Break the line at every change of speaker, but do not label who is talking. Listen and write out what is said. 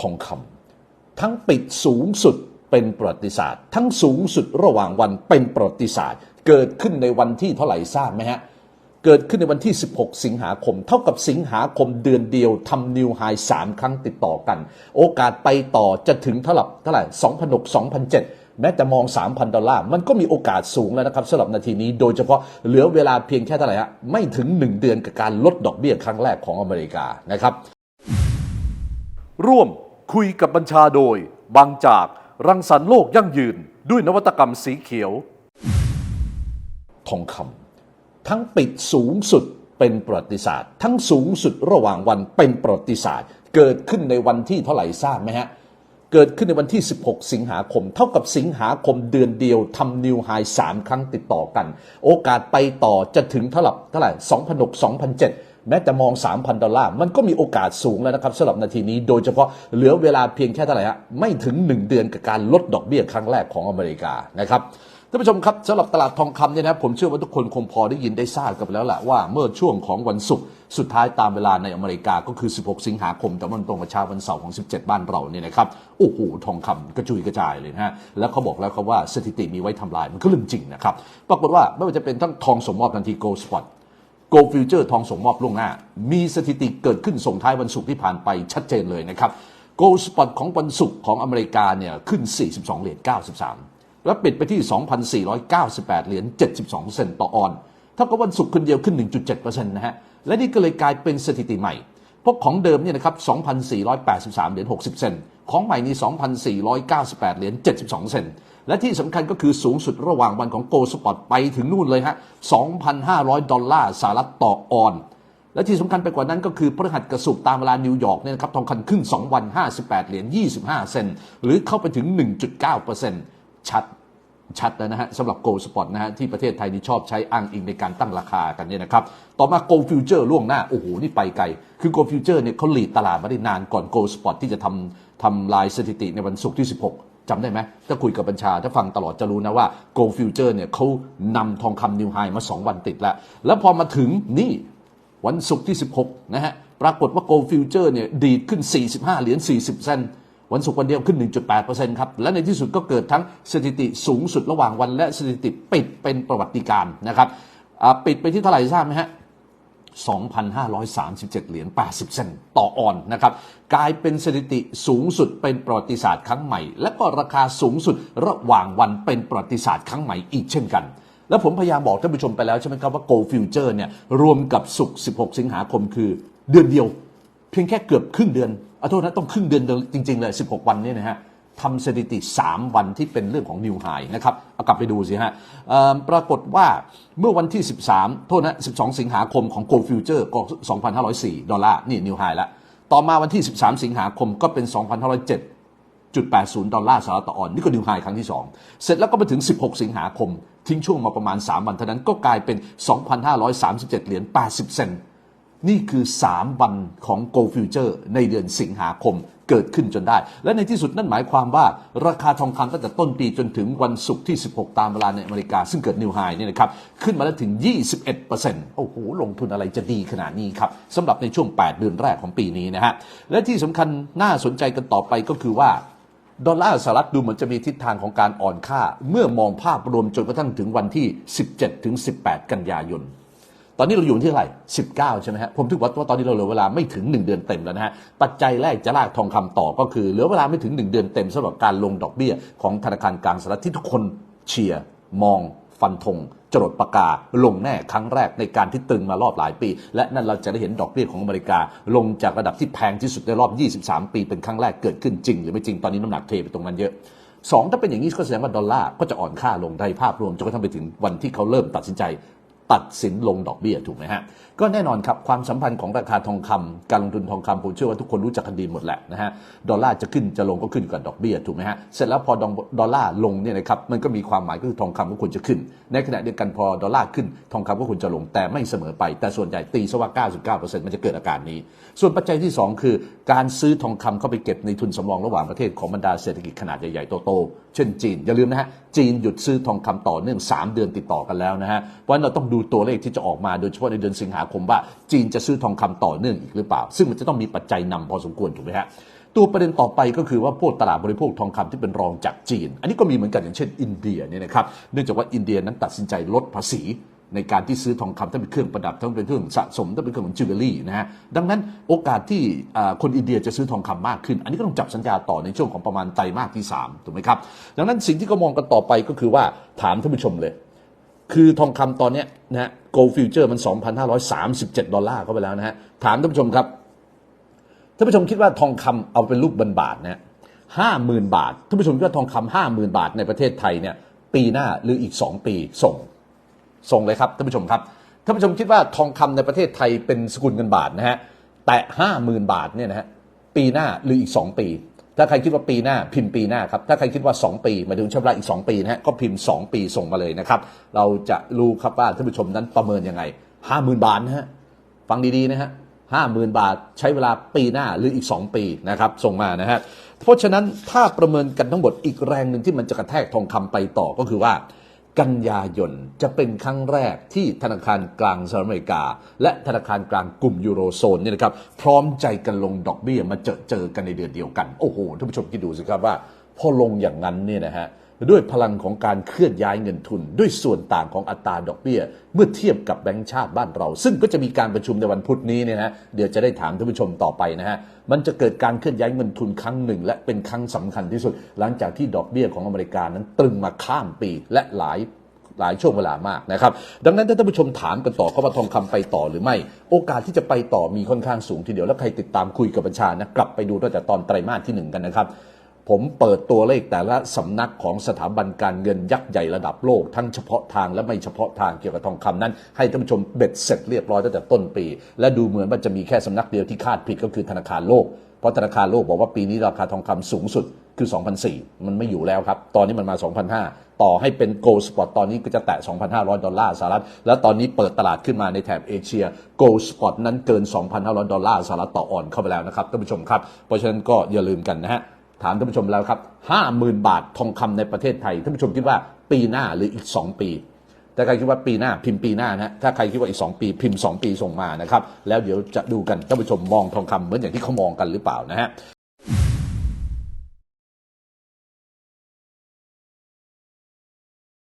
ทองคำทั้งปิดสูงสุดเป็นประวัติศาสตร์ ทั้งสูงสุดระหว่างวันเป็นประวัติศาสตร์ เกิดขึ้นในวันที่เท่าไหร่ทราบไหมฮะเกิดขึ้นในวันที่ 16 สิงหาคม เท่ากับสิงหาคมเดือนเดียวทำนิวไฮสามครั้งติดต่อกัน โอกาสไปต่อจะถึงเท่าไหร่เท่าไหร่2006 2007 แม้แต่มอง 3,000 ดอลลาร์ มันก็มีโอกาสสูงแล้วนะครับสำหรับนาทีนี้ โดยเฉพาะเหลือเวลาเพียงแค่เท่าไหร่ฮะไม่ถึง 1 เดือนกับการลดดอกเบี้ยครั้งแรกของอเมริกานะครับ
ร่วม คุยกับบัญชาโดย บางจากรังสรรค์โลกยั่งยืน ด้วยนวัตกรรมสีเขียว
ทองคำทั้งปิดสูงสุดเป็นประวัติศาสตร์ ทั้งสูงสุดระหว่างวันเป็นประวัติศาสตร์ เกิดขึ้นในวันที่เท่าไหร่ทราบไหมฮะ เกิดขึ้นในวันที่ 16 สิงหาคม เท่ากับสิงหาคมเดือนเดียวทำนิวไฮสามครั้งติดต่อกัน โอกาสไปต่อจะถึงเท่าไหร่เท่าไหร่2006 2007 แม้แต่มอง 3,000 ดอลลาร์ มันก็มีโอกาสสูงแล้วนะครับสำหรับนาทีนี้ โดยเฉพาะเหลือเวลาเพียงแค่เท่าไหร่ฮะไม่ถึง 1 เดือนกับการลดดอกเบี้ยครั้งแรกของอเมริกานะครับท่านผู้ชมครับสำหรับตลาดทองคำเนี่ยนะผมเชื่อว่าทุกคนคงพอได้ยินได้ทราบกันไปแล้วแหละว่าเมื่อช่วงของวันศุกร์สุดท้ายตามเวลาในอเมริกาก็คือ 16 สิงหาคมแต่มันตรงกับเช้าวันเสาร์ของ 17 บ้านเราเนี่ยนะครับโอ้โหทองคำกระจุยกระจายเลยนะฮะแล้วเขาบอกแล้วครับว่าสถิติมีไว้ทำลายมันก็เรื่องจริงนะครับปรากฏว่าไม่ว่าจะเป็นทั้งทองสมมอบทันที gold spot โกลฟิวเจอร์ทองส่งมอบล่วงหน้า มีสถิติเกิดขึ้นส่งท้ายวันศุกร์ที่ผ่านไปชัดเจนเลยนะครับโกลสปอตของวันศุกร์ของอเมริกาเนี่ยขึ้น 42 เหรียญ 93 แล้วปิดไปที่ 2,498 เหรียญ 72 เซนต์ต่อออนเท่ากับวันศุกร์คืนเดียวขึ้น 1.7%นะฮะ และนี่ก็เลยกลายเป็นสถิติใหม่ เพราะของเดิมเนี่ยนะครับ 2,483 เหรียญ 60 เซนต์ ของใหม่นี่2,498 เหรียญ 72 เซนต์ และที่สำคัญก็คือสูงสุดระหว่างวันของโกลสปอตไปถึงนู่นเลยฮะ 2,500 ดอลลาร์สหรัฐต่อออน และที่สำคัญไปกว่านั้นก็คือพฤหัสกระสุกตามเวลานิวยอร์กเนี่ยนะครับทองคำขึ้น 2 วัน 58 เหรียญ 25 เซนต์หรือเข้าไปถึง 1.9%ชัดชัดแล้วนะฮะสำหรับ Gold Spot นะฮะที่ประเทศไทยนี่ชอบใช้อ้างอิงในการตั้งราคากันเนี่ยนะครับ ต่อมา Gold Future ล่วงหน้า โอ้โห นี่ไปไกล คือ Gold Future เนี่ยเขาหลีดตลาดมาได้นานก่อน Gold Spot ที่จะทำทำลายสถิติในวันศุกร์ที่ 16 จำได้ไหมถ้าคุยกับบัญชาถ้าฟังตลอดจะรู้นะว่า Go Future เนี่ยเขานำทองคำนิวไฮมา 2 วันติดแล้ว แล้วพอมาถึงนี่วันศุกร์ที่ 16 นะฮะ ปรากฏว่า Go Future เนี่ยดีดขึ้น 45 เหรียญ 40 เซนวันศุกร์วันเดียวขึ้น 1.8%ครับ และในที่สุดก็เกิดทั้งสถิติสูงสุดระหว่างวันและสถิติปิดเป็นประวัติการนะครับปิดไปที่เท่าไหร่ทราบไหมฮะ 2,537 เหรียญ 80 เซนต์ต่อออนนะครับ กลายเป็นสถิติสูงสุดเป็นประวัติศาสตร์ครั้งใหม่ และก็ราคาสูงสุดระหว่างวันเป็นประวัติศาสตร์ครั้งใหม่อีกเช่นกัน แล้วผมพยายามบอกท่านผู้ชมไปแล้วใช่ไหมครับว่า Gold Future เนี่ยรวมกับสุก 16 สิงหาคมคือเดือนเดียว เพียงแค่เกือบครึ่งเดือนอาโทษนะต้องครึ่งเดือนจริง ๆ เลย 16 วันเนี่ยนะฮะ ทำสถิติ 3 วันที่เป็นเรื่องของนิวไฮนะครับเอากลับไปดูสิฮะปรากฏว่าเมื่อวันที่ 13 โทษนะ 12 สิงหาคมของ Gold Future ก็ 2,504 ดอลลาร์ นี่นิวไฮแล้วต่อมาวันที่ 13 สิงหาคมก็เป็น 2,507 0.80 ดอลลาร์สหรัฐต่อออนนี่ก็นิวไฮครั้งที่ 2 เสร็จแล้วก็มาถึง 16 สิงหาคม ทิ้งช่วงมาประมาณ 3 วันเท่านั้นก็กลายเป็น 2,537 เหรียญ 80 เซนต์นี่คือ 3 วันของ Go Future ในเดือนสิงหาคม เกิดขึ้นจนได้ และในที่สุดนั่นหมายความว่าราคาทองคำตั้งแต่ต้นปีจนถึงวันศุกร์ที่ 16 ตามเวลาในอเมริกา ซึ่งเกิดนิวไฮเนี่ยนะครับขึ้นมาแล้วถึง 21%โอ้โหลงทุนอะไรจะดีขนาดนี้ครับสำหรับในช่วง 8 เดือนแรกของปีนี้นะฮะและที่สำคัญน่าสนใจกันต่อไปก็คือว่าดอลลาร์สหรัฐดูเหมือนจะมีทิศทางของการอ่อนค่า เมื่อมองภาพรวมจนกระทั่งถึงวันที่ 17ถึง18 กันยายน ตอนนี้เราอยู่ที่เท่าไหร่ 19 ใช่ไหมฮะ ผมถือว่าตอนนี้เราเหลือเวลาไม่ถึง 1 เดือนเต็มแล้วนะฮะ ปัจจัยแรกจะลากทองคำต่อก็คือเหลือเวลาไม่ถึง 1 เดือนเต็มสำหรับการลงดอกเบี้ย ของธนาคารกลางสหรัฐที่ทุกคนเชียร์มองฟันธงจรดปากกาลงแน่ครั้งแรกในการที่ตึงมารอบหลายปี และนั่นเราจะได้เห็นดอกเบี้ยของอเมริกา ลงจากระดับที่แพงที่สุดในรอบ 23 ปีเป็นครั้งแรกเกิดขึ้นจริง หรือไม่จริงตอนนี้น้ำหนักเทไปตรงนั้นเยอะสองถ้าเป็นอย่างนี้ก็แสดงว่าดอลลาร์ก็จะอ่อนค่าลงในภาพรวมจนกระทั่งไปถึงวันที่เขาเริ่มตัดสินใจ ตัดสินลงดอกเบี้ยถูกไหมฮะก็แน่นอนครับความสัมพันธ์ของราคาทองคำการลงทุนทองคำผมเชื่อว่าทุกคนรู้จักกันดีหมดแหละนะฮะดอลลาร์จะขึ้นจะลงก็ขึ้นกับดอกเบี้ยถูกไหมฮะเสร็จแล้วพอดอลลาร์ลงเนี่ยนะครับมันก็มีความหมายก็คือทองคำก็ควรจะขึ้น ในขณะเดียวกันพอดอลลาร์ขึ้นทองคำก็ควรจะลงแต่ไม่เสมอไป แต่ส่วนใหญ่ตีซะว่า 99%มันจะเกิดอาการนี้ ส่วนปัจจัยที่ 2 คือ การซื้อทองคำเข้าไปเก็บในทุนสำรองระหว่างประเทศของบรรดาเศรษฐกิจขนาดใหญ่ๆโตๆเช่นจีนอย่าลืมนะฮะจีนหยุดซื้อทองคำต่อเนื่อง 3 เดือนติดต่อกันแล้วนะฮะเพราะฉะนั้นเราต้องดูตัวเลขที่จะออกมาโดยเฉพาะในเดือนสิงหาคมว่า จีนจะซื้อทองคำต่อเนื่องอีกหรือเปล่า ซึ่งมันจะต้องมีปัจจัยนำพอสมควรถูกไหมฮะตัวประเด็นต่อไปก็คือว่าพวกตลาดบริโภคทองคำที่เป็นรองจากจีน อันนี้ก็มีเหมือนกันอย่างเช่น อินเดียเนี่ยนะครับเนื่องจากว่าอินเดียนั้นตัดสินใจลดภาษีในการที่ซื้อทองคำถ้าเป็นเครื่องประดับถ้าเป็นเครื่องสะสมถ้าเป็นเครื่องของจิวเวลรี่นะฮะดังนั้นโอกาสที่คนอินเดียจะซื้อทองคำมากขึ้น อันนี้ก็ต้องจับสัญญาต่อในช่วงของประมาณไตรมาสที่3ถูกไหมครับดังนั้นสิ่งที่เขามองกันต่อไปก็คือว่าถามท่านผู้ชมเลย คือทองคำตอนนี้นะฮะ gold future มัน 2,537 ดอลลาร์เข้าไปแล้วนะฮะ ถามท่านผู้ชมครับ ท่านผู้ชมคิดว่าทองคำเอาเป็นรูปบันบาทนะห้าหมื่นบาท ท่านผู้ชมคิดว่าทองคำห้าหมื่นบาทในประเทศไทยเนี่ย ปีหน้าหรืออีก 2 ปีส่ง ส่งเลยครับท่านผู้ชมครับ ท่านผู้ชมคิดว่าทองคำในประเทศไทยเป็นสกุลเงินบาทนะฮะ แต่ห้าหมื่นบาทเนี่ยนะฮะ ปีหน้าหรืออีก 2 ปี ถ้าใครคิดว่าปีหน้าพิมพ์ปีหน้าครับ ถ้าใครคิดว่า 2 ปีมาถึงช้เวลาอีก 2 ปีนะฮะก็พิมพ์ 2 ปีส่งมาเลยนะครับ เราจะรู้ครับว่าท่านผู้ชมนั้นประเมินยังไงห้าหมื่นบาทนะฮะฟังดีๆนะฮะห้าหมื่นบาทใช้เวลาปีหน้าหรืออีก 2 ปีนะครับส่งมานะฮะเพราะฉะนั้นถ้าประเมินกันทั้งหมดอีกแรงหนึ่งที่มันจะกระแทกทองคำไปต่อก็คือว่า กันยายนจะเป็นครั้งแรกที่ธนาคารกลางสหรัฐอเมริกา และธนาคารกลางกลุ่มยูโรโซนเนี่ยนะครับพร้อมใจกันลงดอกเบี้ยมาเจอเจอกันในเดือนเดียวกัน โอ้โหท่านผู้ชมคิดดูสิครับว่าพอลงอย่างนั้นเนี่ยนะฮะ ด้วยพลังของการเคลื่อนย้ายเงินทุน ด้วยส่วนต่างของอัตราดอกเบี้ย เมื่อเทียบกับแบงก์ชาติบ้านเรา ซึ่งก็จะมีการประชุมในวันพุธนี้เนี่ยนะเดี๋ยวจะได้ถามท่านผู้ชมต่อไปนะฮะมันจะเกิดการเคลื่อนย้ายเงินทุนครั้งหนึ่ง และเป็นครั้งสำคัญที่สุด หลังจากที่ดอกเบี้ยของอเมริกานั้นตรึงมาข้ามปีและหลายหลายช่วงเวลามากนะครับ ดังนั้นถ้าท่านผู้ชมถามกันต่อเขาว่าทองคำไปต่อหรือไม่ โอกาสที่จะไปต่อมีค่อนข้างสูงทีเดียว แล้วใครติดตามคุยกับบัญชานะกลับไปดูตั้งแต่ตอนไตรมาสที่หนึ่งกันนะครับ ผมเปิดตัวเลขแต่ละสำนักของสถาบันการเงินยักษ์ใหญ่ระดับโลก ทั้งเฉพาะทางและไม่เฉพาะทางเกี่ยวกับทองคำนั้น ให้ท่านผู้ชมเบ็ดเสร็จเรียบร้อยตั้งแต่ต้นปี และดูเหมือนว่าจะมีแค่สำนักเดียวที่คาดผิดก็คือธนาคารโลก เพราะธนาคารโลกบอกว่าปีนี้ราคาทองคำสูงสุดคือ 2,004 มันไม่อยู่แล้วครับ ตอนนี้มันมา 2,005 ต่อให้เป็น Gold Spot ตอนนี้ก็จะแตะ 2,500 ดอลลาร์สหรัฐ แล้วตอนนี้เปิดตลาดขึ้นมาในแถบเอเชีย Gold Spot นั้นเกิน 2,500 ดอลลาร์สหรัฐต่อออนเข้าไปแล้วนะครับท่านผู้ชมครับ เพราะฉะนั้นก็อย่าลืมกันนะฮะ ถามท่านผู้ชมแล้วครับห้าหมื่นบาททองคำในประเทศไทยท่านผู้ชมคิดว่าปีหน้าหรืออีก 2 ปีถ้าใครคิดว่าปีหน้าพิมพ์ปีหน้านะถ้าใครคิดว่าอีก 2 ปีพิมพ์ 2 ปีส่งมานะครับแล้วเดี๋ยวจะดูกันท่านผู้ชมมองทองคำเหมือนอย่างที่เขามองกันหรือเปล่านะฮะ